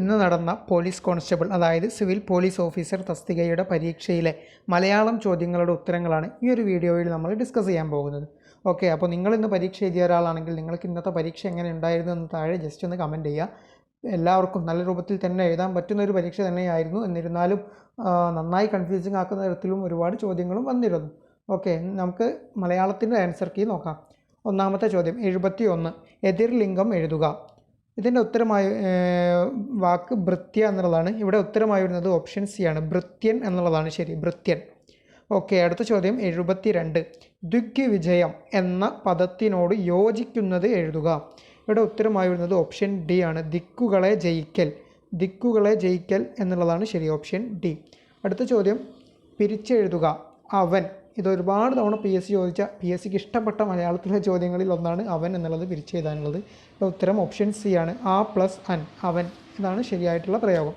ഇന്ന് നടന്ന police constable അതായത് സിവിൽ പോലീസ് ഓഫീസർ തസ്തികയുടെ പരീക്ഷയിലെ മലയാളം ചോദ്യങ്ങളുടെ ഉത്തരങ്ങളാണ് ഈ ഒരു വീഡിയോയിൽ നമ്മൾ ഡിസ്കസ് ചെയ്യാൻ പോകുന്നത്. ഓക്കെ അപ്പോൾ നിങ്ങൾ ഇന്ന് പരീക്ഷ എഴുതിയ ഒരാളാണെങ്കിൽ നിങ്ങൾക്ക് ഇന്നത്തെ പരീക്ഷ എങ്ങനെ ഉണ്ടായിരുന്നു എന്ന് താഴെ ജസ്റ്റ് ഒന്ന് കമന്റ് ചെയ്യുക. എല്ലാവർക്കും നല്ല രൂപത്തിൽ തന്നെ എഴുതാൻ പറ്റുന്ന ഒരു പരീക്ഷ തന്നെയായിരുന്നു. എന്നിരുന്നാലും നന്നായി കൺഫ്യൂസിങ് ആക്കുന്ന തരത്തിലും ഒരുപാട് ചോദ്യങ്ങളും വന്നിരുന്നു. ഓക്കെ നമുക്ക് മലയാളത്തിന്റെ ആൻസർ കീ നോക്കാം. ഒന്നാമത്തെ ചോദ്യം എഴുപത്തി ഒന്ന് എതിർലിംഗം എഴുതുക. ഇതിന്റെ ഉത്തരമായ വാക്ക് ഭൃത്യ എന്നുള്ളതാണ്. ഇവിടെ ഉത്തരമായി വരുന്നത് ഓപ്ഷൻ സി ആണ്. ഭൃത്യൻ എന്നുള്ളതാണ്. ശരി ഭൃത്യൻ. ഓക്കെ അടുത്ത ചോദ്യം എഴുപത്തി രണ്ട് വിജയം എന്ന പദത്തിനോട് യോജിക്കുന്നത് എഴുതുക. ഇവിടെ ഉത്തരമായി വരുന്നത് ഓപ്ഷൻ ഡി ആണ്. ദിക്കുകളെ ജയിക്കൽ. ദിക്കുകളെ ജയിക്കൽ എന്നുള്ളതാണ് ശരി ഓപ്ഷൻ ഡി. അടുത്ത ചോദ്യം പിരിച്ചെഴുതുക. അവൻ. ഇത് ഒരുപാട് തവണ പി എസ് സി ചോദിച്ച പി എസ് സിക്ക് ഇഷ്ടപ്പെട്ട മലയാളത്തിലെ ചോദ്യങ്ങളിൽ ഒന്നാണ് അവൻ എന്നുള്ളത് പിരിച്ചെഴുതാനുള്ളത് ഉത്തരം ഓപ്ഷൻ സി ആണ്. ആ പ്ലസ് അൻ അവൻ. ഇതാണ് ശരിയായിട്ടുള്ള പ്രയോഗം.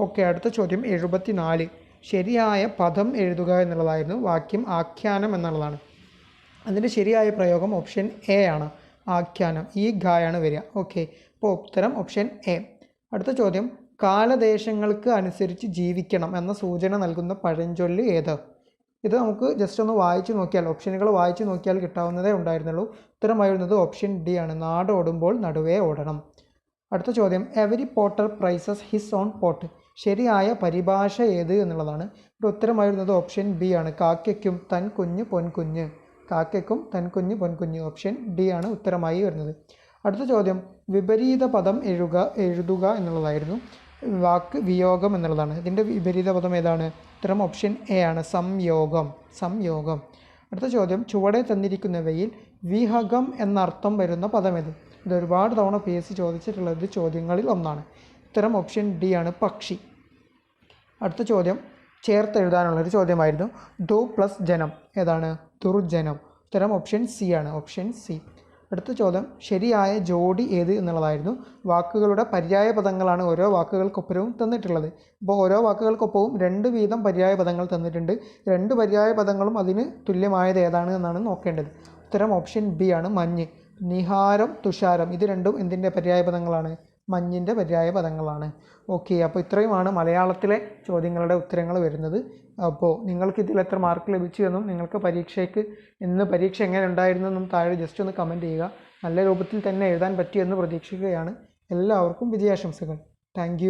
ഓക്കെ അടുത്ത ചോദ്യം എഴുപത്തി നാല് ശരിയായ പദം എഴുതുക എന്നുള്ളതായിരുന്നു വാക്യം ആഖ്യാനം എന്നുള്ളതാണ്. അതിന്റെ ശരിയായ പ്രയോഗം ഓപ്ഷൻ എ ആണ്. ആഖ്യാനം ഈ ഗായാണ് വരിക. ഓക്കെ അപ്പോൾ ഉത്തരം ഓപ്ഷൻ എ അടുത്ത ചോദ്യം കാലദേശങ്ങൾക്ക് അനുസരിച്ച് ജീവിക്കണം എന്ന സൂചന നൽകുന്ന പഴഞ്ചൊല്ല് ഏത്? ഇത് നമുക്ക് ജസ്റ്റ് ഒന്ന് വായിച്ചു നോക്കിയാൽ ഓപ്ഷനുകൾ വായിച്ചു നോക്കിയാൽ കിട്ടാവുന്നതേ ഉണ്ടായിരുന്നുള്ളൂ. ഉത്തരമായി വരുന്നത് ഓപ്ഷൻ ഡി ആണ്. നാട് ഓടുമ്പോൾ നടുവേ ഓടണം. അടുത്ത ചോദ്യം. Every potter praises his own pot ശരിയായ പരിഭാഷ ഏത് എന്നുള്ളതാണ്. ഇവിടെ ഉത്തരമായി വരുന്നത് ഓപ്ഷൻ ബി ആണ്. കാക്കയ്ക്കും തൻ കുഞ്ഞ് പൊൻകുഞ്ഞ് കാക്കയ്ക്കും തൻ കുഞ്ഞ് പൊൻകുഞ്ഞ് ഓപ്ഷൻ ഡി ആണ് ഉത്തരമായി വരുന്നത്. അടുത്ത ചോദ്യം. വിപരീത പദം എഴുക എഴുതുക എന്നുള്ളതായിരുന്നു. വാക്ക് വിയോഗം എന്നുള്ളതാണ്. ഇതിന്റെ വിപരീത പദം ഏതാണ്? ഉത്തരം ഓപ്ഷൻ എ ആണ്. സംയോഗം. സംയോഗം. അടുത്ത ചോദ്യം. ചുവടെ തന്നിരിക്കുന്നവയിൽ വിഹകം എന്നർത്ഥം വരുന്ന പദം പദമേത് ഇത് ഒരുപാട് തവണ പി എസ് സി ചോദിച്ചിട്ടുള്ളത് ചോദ്യങ്ങളിൽ ഒന്നാണ്. ഉത്തരം ഓപ്ഷൻ ഡി ആണ് പക്ഷി. അടുത്ത ചോദ്യം. ചേർത്ത് എഴുതാനുള്ളൊരു ചോദ്യമായിരുന്നു. ദു പ്ലസ് ജനം. ഏതാണ്? ദുർജനം. ഉത്തരം ഓപ്ഷൻ സി ആണ്. ഓപ്ഷൻ സി അടുത്ത ചോദ്യം ശരിയായ ജോഡി ഏത് എന്നുള്ളതായിരുന്നു. വാക്കുകളുടെ പര്യായ പദങ്ങളാണ് ഓരോ വാക്കുകൾക്കൊപ്പരവും തന്നിട്ടുള്ളത്. അപ്പോൾ ഓരോ വാക്കുകൾക്കൊപ്പവും രണ്ട് വീതം പര്യായ പദങ്ങൾ തന്നിട്ടുണ്ട്. രണ്ട് പര്യായ പദങ്ങളും അതിന് തുല്യമായത് ഏതാണ് എന്നാണ് നോക്കേണ്ടത്. ഉത്തരം ഓപ്ഷൻ ബി ആണ് മഞ്ഞ്. നിഹാരം തുഷാരം ഇത് രണ്ടും എന്തിന്റെ പര്യായ പദങ്ങളാണ്? മഞ്ഞിന്റെ പര്യായ പദങ്ങളാണ്. ഓക്കെ അപ്പോൾ ഇത്രയുമാണ് മലയാളത്തിലെ ചോദ്യങ്ങളുടെ ഉത്തരങ്ങൾ വരുന്നത്. അപ്പോൾ നിങ്ങൾക്ക് ഇതിൽ എത്ര മാർക്ക് ലഭിച്ചു എന്നും നിങ്ങൾക്ക് പരീക്ഷയ്ക്ക് ഇന്ന് പരീക്ഷ എങ്ങനെ ഉണ്ടായിരുന്നു എന്നും താഴെ ജസ്റ്റ് ഒന്ന് കമന്റ് ചെയ്യുക. നല്ല രൂപത്തിൽ തന്നെ എഴുതാൻ പറ്റിയെന്ന് പ്രതീക്ഷിക്കുകയാണ്. എല്ലാവർക്കും വിജയാശംസകൾ. താങ്ക്